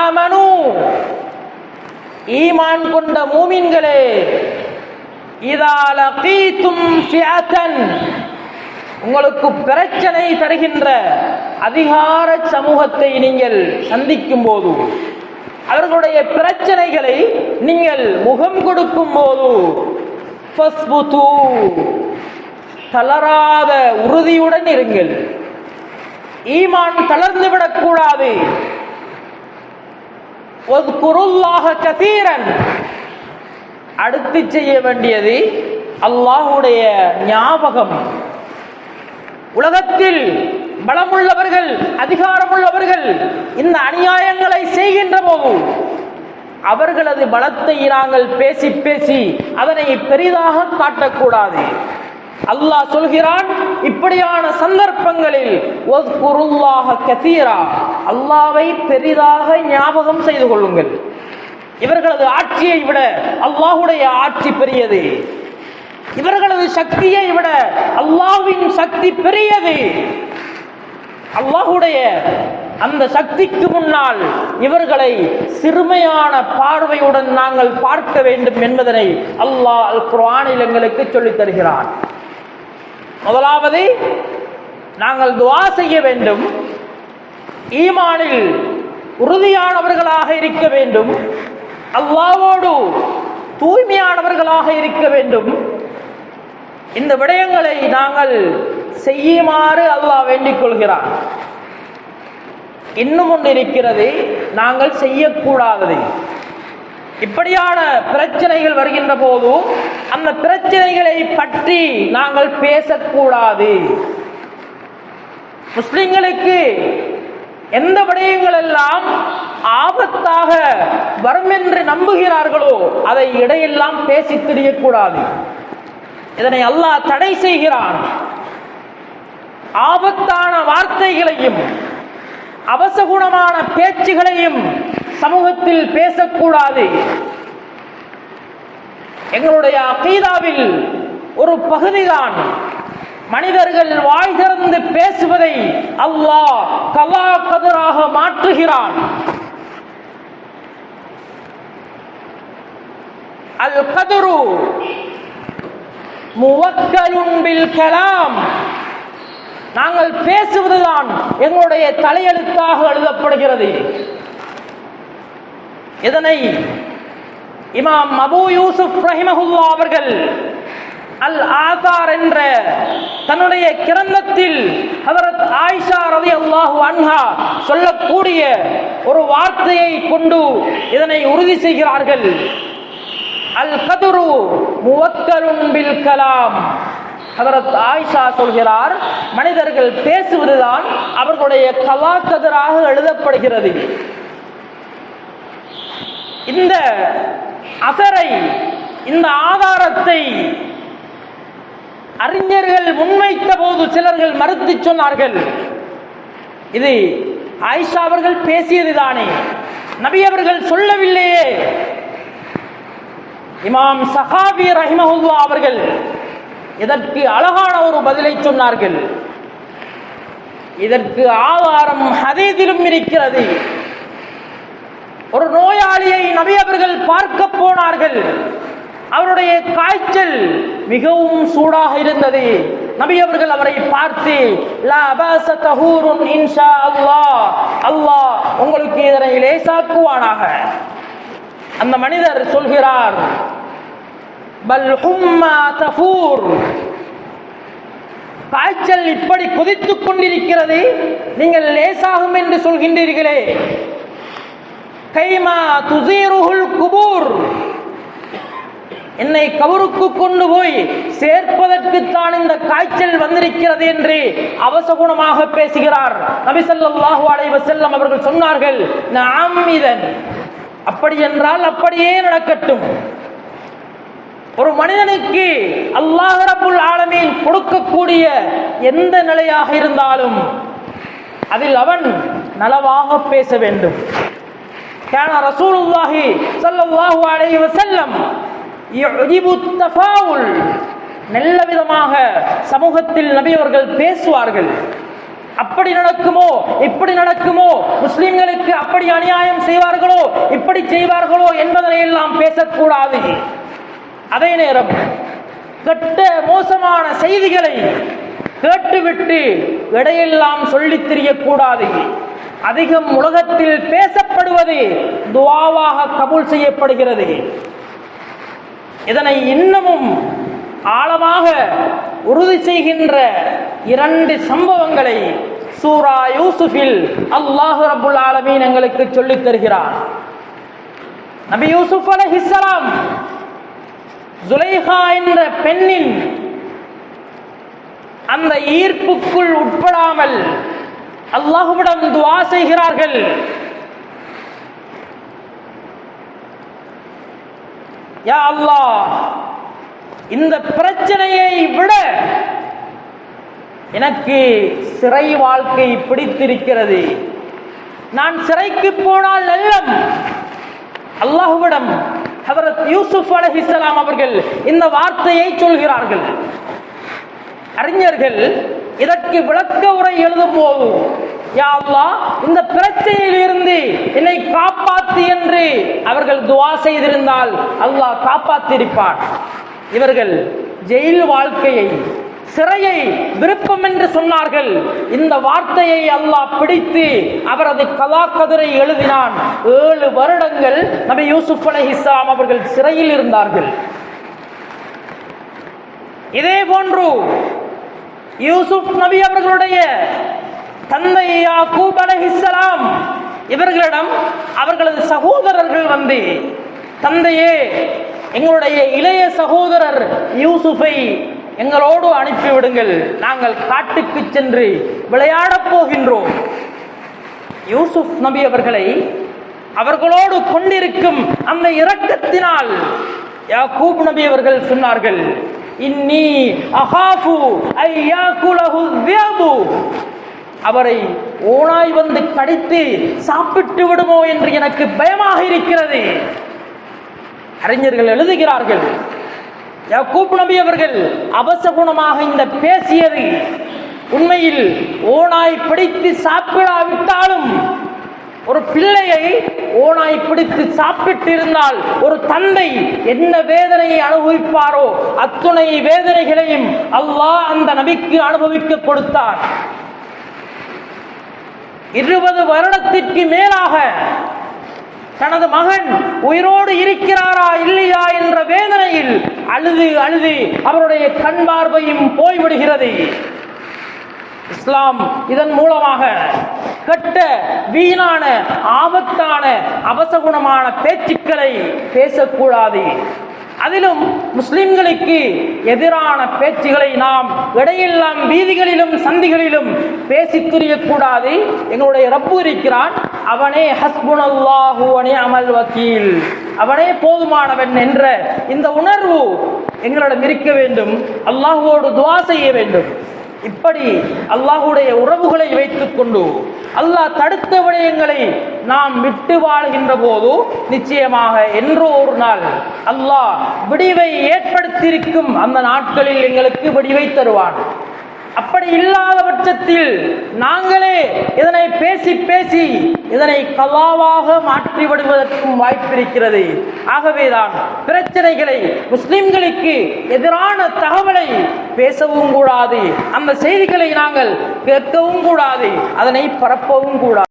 ஆமனு. ஈமான் கொண்ட மூமின்களே இதால கீத்தும் உங்களுக்கு பிரச்சனை தருகின்ற அதிகார சமூகத்தை நீங்கள் சந்திக்கும் போது அவர்களுடைய பிரச்சனைகளை நீங்கள் முகம் கொடுக்கும் போது தளராத உறுதியுடன் இருங்கள். ஈமான் தளர்ந்து விடக்கூடாது. ஒதுக்குருல்லாக அடுத்து செய்ய வேண்டியது அல்லாஹுடைய ஞாபகம். உலகத்தில் பலமுள்ளவர்கள் அதிகாரமுள்ளவர்கள் இந்த அநியாயங்களை செய்கின்ற போது அவர்களது பலத்தை நாங்கள் பேசி பேசி அதனை பெரிதாக காட்டக்கூடாது. அல்லாஹ் சொல்கிறான் இப்படியான சந்தர்ப்பங்களில் அல்லாவை பெரிதாக ஞாபகம் செய்து கொள்ளுங்கள். இவர்களது ஆட்சியை விட அல்லாஹுடைய ஆட்சி பெரியது. இவர்களது சக்தியை விட அல்லாஹ்வின் சக்தி பெரியது. அல்லாஹுடைய அந்த சக்திக்கு முன்னால் இவர்களை சிறுமையான பார்வையுடன் நாங்கள் பார்க்க வேண்டும் என்பதனை அல்லாஹ் அல் குர்ஆனில் எங்களுக்கு சொல்லித் தருகிறான். முதலாவது நாங்கள் துவா செய்ய வேண்டும். ஈமானில் உறுதியானவர்களாக இருக்க வேண்டும். அல்லாவோடு தூய்மையானவர்களாக இருக்க வேண்டும். இந்த விடயங்களை நாங்கள் செய்யுமாறு அல்லாஹ் வேண்டிக் கொள்கிறார் இன்னும் ஒன்று இருக்கிறது நாங்கள் செய்யக்கூடாதது. இப்படியான பிரச்சனைகள் வருகின்ற போதும் அந்த பிரச்சனைகளை பற்றி நாங்கள் பேசக்கூடாது. முஸ்லிம்களுக்கு எந்த விடயங்கள் எல்லாம் ஆபத்தாக வரும் என்று நம்புகிறார்களோ அதை இடையெல்லாம் பேசி திரியக்கூடாது. இதனை அல்லாஹ் தடை செய்கிறான். ஆபத்தான வார்த்தைகளையும் அவசகுணமான பேச்சுகளையும் சமூகத்தில் பேசக்கூடாது. எங்களுடைய அகீதாவில் ஒரு பகுதிதான் மனிதர்கள் வாய் திறந்து பேசுவதை அல்லாஹ் கலா கதிராக மாற்றுகிறான். அல் கதுரு முவக்கலுன் பில் கலாம். நாங்கள் பேசுவதுதான் எங்களுடைய தலையெழுத்தாக எழுதப்படுகிறது. இதனை இமாம் அபு யூசுப் ரஹிமஹுல்லா அவர்கள் அல் ஆதார் என்ற தன்னுடைய கிரந்தத்தில் ஹதரத் ஆயிஷா ரவி அல்லாஹு அன்ஹா சொல்லக்கூடிய ஒரு வார்த்தையை கொண்டு இதனை உறுதி செய்கிறார்கள். அல் கதுரு முவக்கலுன் பில் கலாம் ஹதரத் ஆயிஷா சொல்கிறார் மனிதர்கள் பேசுவதுதான் அவர்களுடைய கலாக்கதிராக எழுதப்படுகிறது. இந்த அசரை இந்த ஆதாரத்தை அறிஞர்கள் முன்வைத்த போது சிலர்கள் மறுத்து சொன்னார்கள். இது ஆயிஷா அவர்கள் பேசியதுதானே. நபி அவர்கள் சொல்லவில்லையே. இமாம் சஹாபி ரஹிமஹுல்லா அவர்கள் இதற்கு அழகான ஒரு பதிலை சொன்னார்கள். இதற்கு ஆதாரம் ஹதீதிலும் இருக்கிறது. ஒரு நோயாளியை நபி அவர்கள் பார்க்க போனார்கள். அவருடைய காய்ச்சல் மிகவும் சூடாக இருந்தது. நபி அவர்கள் அவரை பார்த்து இன்ஷா அல்லாஹ் அல்லாஹ் உங்களுக்கு இதனை லேசாக்குவானாக. அந்த மனிதர் சொல்கிறார் பல் ஹும்மா தஃபூர். காய்ச்சல் இப்படி கொதித்துக் கொண்டிருக்கிறது நீங்கள் லேசாகும் என்று சொல்கின்றீர்களே. கைமா துசீருகுல் குபூர். என்னை கபருக்கு கொண்டு போய் சேர்ப்பதற்குத்தான் இந்த காய்ச்சல் வந்திருக்கிறது என்று அவசகுணமாக பேசுகிறார். நபிசல்லாஹு அலைவ செல்லம் அவர்கள் சொன்னார்கள் நாம் இதன். அப்படி என்றால் அப்படியே நடக்கட்டும். ஒரு மனிதனுக்கு அல்லாஹ் ரப்புல் ஆலமீன் கொடுக்கக்கூடிய எந்த நிலையாக இருந்தாலும் அதில் அவன் நலவாக பேச வேண்டும். كان رسول الله صلى الله عليه وسلم يعجب التفاؤل நல்ல விதமாக சமூகத்தில் நபி அவர்கள் பேசுவார்கள் அப்படி நடக்குமோ இப்படி நடக்குமோ முஸ்லிம்களுக்கு அப்படி அநியாயம் செய்வார்களோ இப்படி செய்வார்களோ என்பதனை எல்லாம் பேசக்கூடாது அதே நேரம் கெட்ட மோசமான செய்திகளை கேட்டுவிட்டு இடையெல்லாம் சொல்லித் தெரியக்கூடாது அதிகம் உலகத்தில் பேசப்படுவது துவாவாக கபூல் செய்யப்படுகிறது. இதனை இன்னமும் ஆழமாக உறுதி செய்கின்ற இரண்டு சம்பவங்களை சூரா யூசுஃபில் அல்லாஹு ரபுல் ஆலமீன் எங்களுக்கு சொல்லித் தருகிறார். நபி யூசுப் அலைஹிஸ்ஸலாம் ஜுலைஹா என்ற பெண்ணின் அந்த ஈர்ப்புக்குள் உட்படாமல் அல்லாஹுவிடம் துவா செய்கிறார்கள். யா அல்லாஹ் இந்த பிரச்சனையை விட எனக்கு சிறை வாழ்க்கை பிடித்திருக்கிறது. நான் சிறைக்கு போனால் நல்லம். அல்லாஹுவிடம் ஹவரத் யூசுப் அலஹிஸ்லாம் அவர்கள் இந்த வார்த்தையை சொல்கிறார்கள். அறிஞர்கள் இதற்கு விளக்க உரை எழுதும் போது யா அல்லாஹ் இந்த பிரச்சனையில் இருந்து என்னை காப்பாத்து என்று அவர்கள் துவா செய்திருந்தால் அல்லாஹ் காப்பாத்திருப்பார் இவர்கள் ஜெயில் வாழ்க்கையை சிறையை விருப்பம் என்று சொன்னார்கள். இந்த வார்த்தையை அல்லாஹ் பிடித்து அவரது கலாக்கதிரை எழுதினான். ஏழு வருடங்கள் நபி யூசுப் அலைஹிஸ்ஸலாம் அவர்கள் சிறையில் இருந்தார்கள். இதே போன்று யூசுப் நபி அவர்களுடைய தந்தை யாக்கூப் அலைஹிஸ்ஸலாம் இவர்களிடம் அவர்களது சகோதரர்கள் வந்து தந்தையே எங்களுடைய இளைய சகோதரர் யூசுஃபை எங்களோடு அனுப்பிவிடுங்கள். நாங்கள் காட்டுக்கு சென்று விளையாடப் போகின்றோம். யூசுப் நபி அவர்களை அவர்களோடு கொண்டிருக்கும் அந்த இரக்கத்தினால் யாக்கூப் நபி அவர்கள் சொன்னார்கள் இன்னி அஹாஃபு ஐயாக்குலஹு தியபு அவரை ஓனாய் வந்து கடித்து சாப்பிட்டு விடுமோ என்று எனக்கு பயமாக இருக்கிறது. அறிஞர்கள் எழுதுகிறார்கள் யாக்கூப் நபி அவர்கள் அவசகுணமாக இந்த பேசியது. உண்மையில் ஓனாய் பிடித்து சாப்பிடாவிட்டாலும் ஒரு பிள்ளையை ஓனாய் பிடித்து சாப்பிட்டு இருந்தால் ஒரு தந்தை என்ன வேதனையை அனுபவிப்பாரோ அத்துணை வேதனைகளையும் அல்லாஹ் அந்த நபிக்கு அனுபவிக்க கொடுத்தார். இருபது வருடத்திற்கு மேலாக தனது மகன் உயிரோடு இருக்கிறாரா இல்லையா என்ற வேதனையில் அழுது அழுது அவருடைய கண் பார்வையும் போய்விடுகிறது. இஸ்லாம் இதன் மூலமாக கெட்ட வீணான ஆபத்தான அபசகுணமான பேச்சுக்களை பேசக்கூடாது. அதிலும் முஸ்லிம்களுக்கு எதிரான பேச்சுகளை நாம் இடையெல்லாம் வீதிகளிலும் சந்திகளிலும் பேசி திரியக்கூடாது. எங்களுடைய ரப்பு இருக்கிறான். அவனே ஹஸ்புனல்லாஹு அனே அமல் வக்கீல். அவனே போதுமானவன் என்ற இந்த உணர்வு எங்களிடம் இருக்க வேண்டும். அல்லாஹுவோடு துவா செய்ய வேண்டும். இப்படி அல்லாஹுடைய உறவுகளை வைத்துக் கொண்டு அல்லாஹ் தடுத்த விடயங்களை நாம் விட்டு வாழ்கின்ற போது நிச்சயமாக என்றோ ஒரு நாள் அல்லாஹ் விடிவை ஏற்படுத்தியிருக்கும் அந்த நாட்களில் எங்களுக்கு விடிவை தருவான். அப்படி இல்லாத பட்சத்தில் நாங்கள் இதனை பேசி பேசி இதனை கலாவாக மாற்றி விடுவதற்கும் வாய்ப்பிருக்கிறது. ஆகவேதான் பிரச்சனைகளை முஸ்லிம்களுக்கு எதிரான தகவலை பேசவும் கூடாது. அந்த செய்திகளை நாங்கள் கேட்கவும் கூடாது. அதனை பரப்பவும் கூடாது.